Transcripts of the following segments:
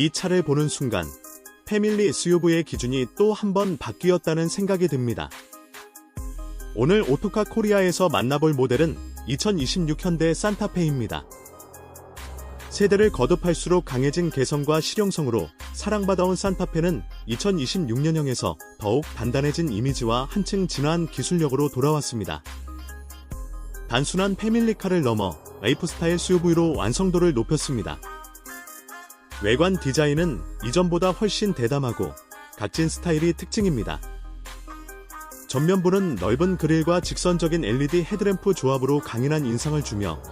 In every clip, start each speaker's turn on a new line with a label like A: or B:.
A: 이 차를 보는 순간 패밀리 SUV의 기준이 또 한 번 바뀌었다는 생각이 듭니다. 오늘 오토카 코리아에서 만나볼 모델은 2026 현대 산타페입니다. 세대를 거듭할수록 강해진 개성과 실용성으로 사랑받아온 산타페는 2026년형에서 더욱 단단해진 이미지와 한층 진화한 기술력으로 돌아왔습니다. 단순한 패밀리카를 넘어 라이프스타일 SUV로 완성도를 높였습니다. 외관 디자인은 이전보다 훨씬 대담하고 각진 스타일이 특징입니다. 전면부는 넓은 그릴과 직선적인 LED 헤드램프 조합으로 강인한 인상을 주며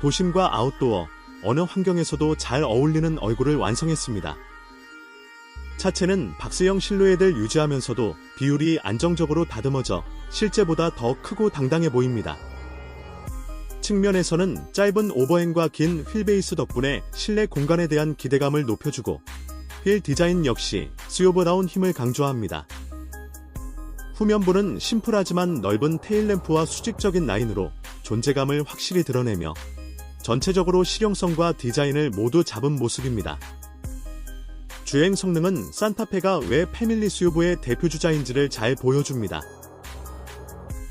A: 도심과 아웃도어, 어느 환경에서도 잘 어울리는 얼굴을 완성했습니다. 차체는 박스형 실루엣을 유지하면서도 비율이 안정적으로 다듬어져 실제보다 더 크고 당당해 보입니다. 측면에서는 짧은 오버행과 긴 휠베이스 덕분에 실내 공간에 대한 기대감을 높여주고 휠 디자인 역시 수요보다운 힘을 강조합니다. 후면부는 심플하지만 넓은 테일램프와 수직적인 라인으로 존재감을 확실히 드러내며 전체적으로 실용성과 디자인을 모두 잡은 모습입니다. 주행 성능은 산타페가 왜 패밀리 SUV의 대표주자인지를 잘 보여줍니다.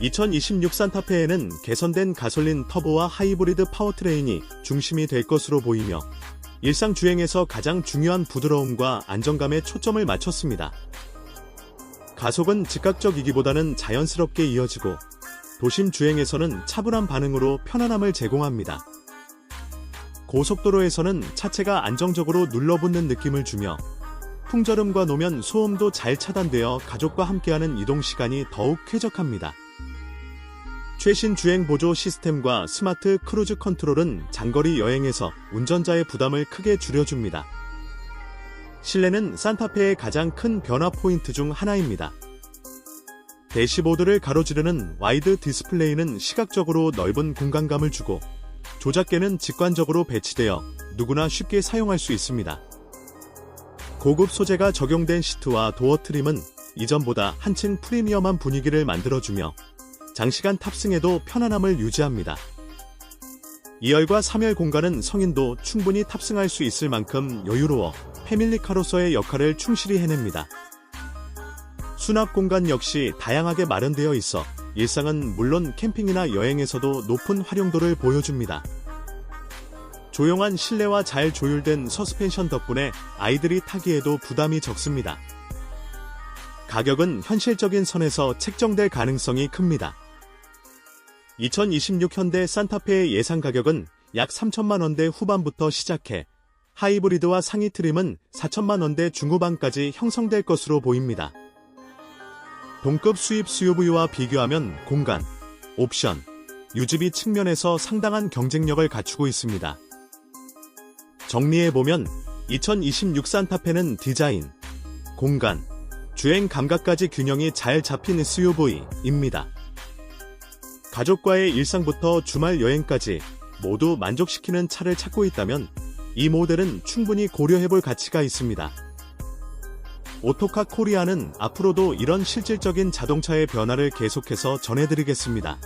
A: 2026 산타페에는 개선된 가솔린 터보와 하이브리드 파워트레인이 중심이 될 것으로 보이며 일상 주행에서 가장 중요한 부드러움과 안정감에 초점을 맞췄습니다. 가속은 즉각적이기보다는 자연스럽게 이어지고 도심 주행에서는 차분한 반응으로 편안함을 제공합니다. 고속도로에서는 차체가 안정적으로 눌러붙는 느낌을 주며 풍절음과 노면 소음도 잘 차단되어 가족과 함께하는 이동 시간이 더욱 쾌적합니다. 최신 주행 보조 시스템과 스마트 크루즈 컨트롤은 장거리 여행에서 운전자의 부담을 크게 줄여줍니다. 실내는 산타페의 가장 큰 변화 포인트 중 하나입니다. 대시보드를 가로지르는 와이드 디스플레이는 시각적으로 넓은 공간감을 주고 조작계는 직관적으로 배치되어 누구나 쉽게 사용할 수 있습니다. 고급 소재가 적용된 시트와 도어 트림은 이전보다 한층 프리미엄한 분위기를 만들어주며 장시간 탑승에도 편안함을 유지합니다. 2열과 3열 공간은 성인도 충분히 탑승할 수 있을 만큼 여유로워 패밀리카로서의 역할을 충실히 해냅니다. 수납 공간 역시 다양하게 마련되어 있어 일상은 물론 캠핑이나 여행에서도 높은 활용도를 보여줍니다. 조용한 실내와 잘 조율된 서스펜션 덕분에 아이들이 타기에도 부담이 적습니다. 가격은 현실적인 선에서 책정될 가능성이 큽니다. 2026 현대 산타페의 예상 가격은 약 3천만 원대 후반부터 시작해 하이브리드와 상위 트림은 4천만 원대 중후반까지 형성될 것으로 보입니다. 동급 수입 SUV와 비교하면 공간, 옵션, 유지비 측면에서 상당한 경쟁력을 갖추고 있습니다. 정리해보면 2026 산타페는 디자인, 공간, 주행 감각까지 균형이 잘 잡힌 SUV입니다. 가족과의 일상부터 주말 여행까지 모두 만족시키는 차를 찾고 있다면 이 모델은 충분히 고려해볼 가치가 있습니다. 오토카 코리아는 앞으로도 이런 실질적인 자동차의 변화를 계속해서 전해드리겠습니다.